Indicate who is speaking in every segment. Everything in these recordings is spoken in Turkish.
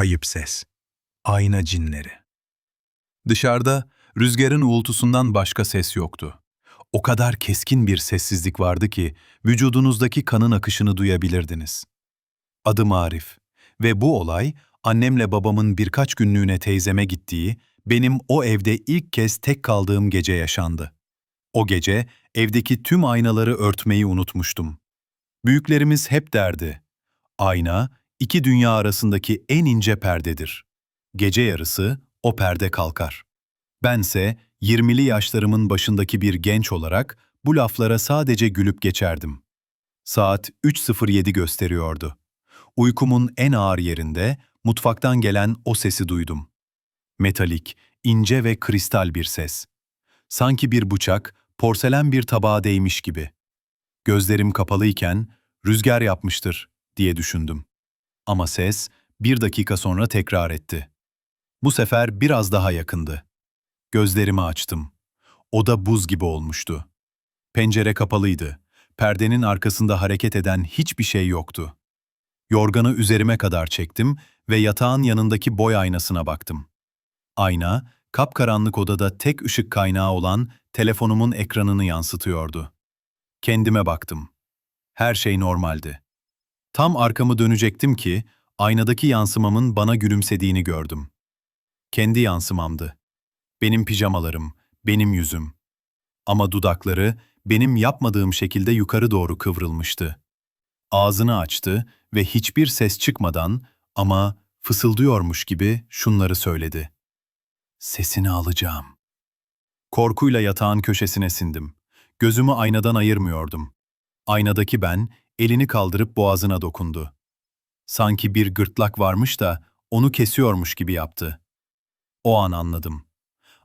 Speaker 1: kayıp ses. Ayna cinleri. Dışarıda rüzgarın uğultusundan başka ses yoktu. O kadar keskin bir sessizlik vardı ki vücudunuzdaki kanın akışını duyabilirdiniz. Adım Arif ve bu olay annemle babamın birkaç günlüğüne teyzeme gittiği, benim o evde ilk kez tek kaldığım gece yaşandı. O gece evdeki tüm aynaları örtmeyi unutmuştum. Büyüklerimiz hep derdi, ayna iki dünya arasındaki en ince perdedir. Gece yarısı o perde kalkar. Bense 20'li yaşlarımın başındaki bir genç olarak bu laflara sadece gülüp geçerdim. Saat 3.07 gösteriyordu. Uykumun en ağır yerinde mutfaktan gelen o sesi duydum. Metalik, ince ve kristal bir ses. Sanki bir bıçak porselen bir tabağa değmiş gibi. Gözlerim kapalıyken rüzgar yapmıştır diye düşündüm. Ama ses bir dakika sonra tekrar etti. Bu sefer biraz daha yakındı. Gözlerimi açtım. Oda buz gibi olmuştu. Pencere kapalıydı. Perdenin arkasında hareket eden hiçbir şey yoktu. Yorganı üzerime kadar çektim ve yatağın yanındaki boy aynasına baktım. Ayna, kapkaranlık odada tek ışık kaynağı olan telefonumun ekranını yansıtıyordu. Kendime baktım. Her şey normaldi. Tam arkamı dönecektim ki aynadaki yansımamın bana gülümsediğini gördüm. Kendi yansımamdı. Benim pijamalarım, benim yüzüm. Ama dudakları benim yapmadığım şekilde yukarı doğru kıvrılmıştı. Ağzını açtı ve hiçbir ses çıkmadan ama fısıldıyormuş gibi şunları söyledi. Sesini alacağım. Korkuyla yatağın köşesine sindim. Gözümü aynadan ayırmıyordum. Aynadaki ben elini kaldırıp boğazına dokundu. Sanki bir gırtlak varmış da onu kesiyormuş gibi yaptı. O an anladım.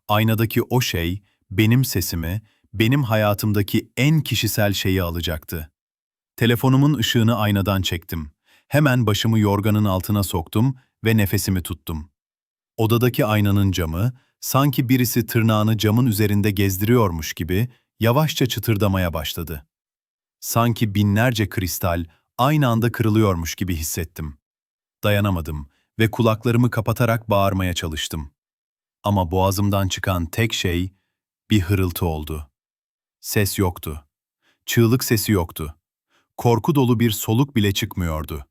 Speaker 1: Aynadaki o şey benim sesimi, benim hayatımdaki en kişisel şeyi alacaktı. Telefonumun ışığını aynadan çektim. Hemen başımı yorganın altına soktum ve nefesimi tuttum. Odadaki aynanın camı, sanki birisi tırnağını camın üzerinde gezdiriyormuş gibi yavaşça çıtırdamaya başladı. Sanki binlerce kristal aynı anda kırılıyormuş gibi hissettim. Dayanamadım ve kulaklarımı kapatarak bağırmaya çalıştım. Ama boğazımdan çıkan tek şey bir hırıltı oldu. Ses yoktu. Çığlık sesi yoktu. Korku dolu bir soluk bile çıkmıyordu.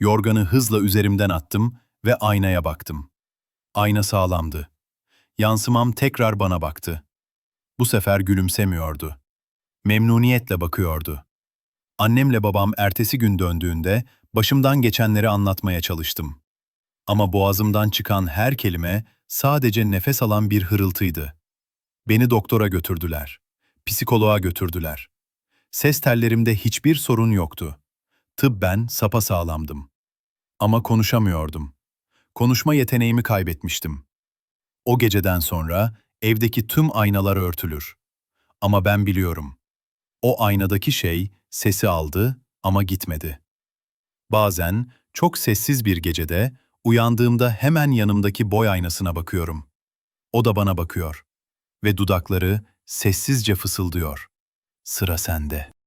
Speaker 1: Yorganı hızla üzerimden attım ve aynaya baktım. Ayna sağlamdı. Yansımam tekrar bana baktı. Bu sefer gülümsemiyordu. Memnuniyetle bakıyordu. Annemle babam ertesi gün döndüğünde başımdan geçenleri anlatmaya çalıştım. Ama boğazımdan çıkan her kelime sadece nefes alan bir hırıltıydı. Beni doktora götürdüler. Psikoloğa götürdüler. Ses tellerimde hiçbir sorun yoktu. Tıbben sapasağlamdım. Ama konuşamıyordum. Konuşma yeteneğimi kaybetmiştim. O geceden sonra evdeki tüm aynalar örtülür. Ama ben biliyorum. O aynadaki şey sesi aldı ama gitmedi. Bazen çok sessiz bir gecede uyandığımda hemen yanımdaki boy aynasına bakıyorum. O da bana bakıyor ve dudakları sessizce fısıldıyor. Sıra sende.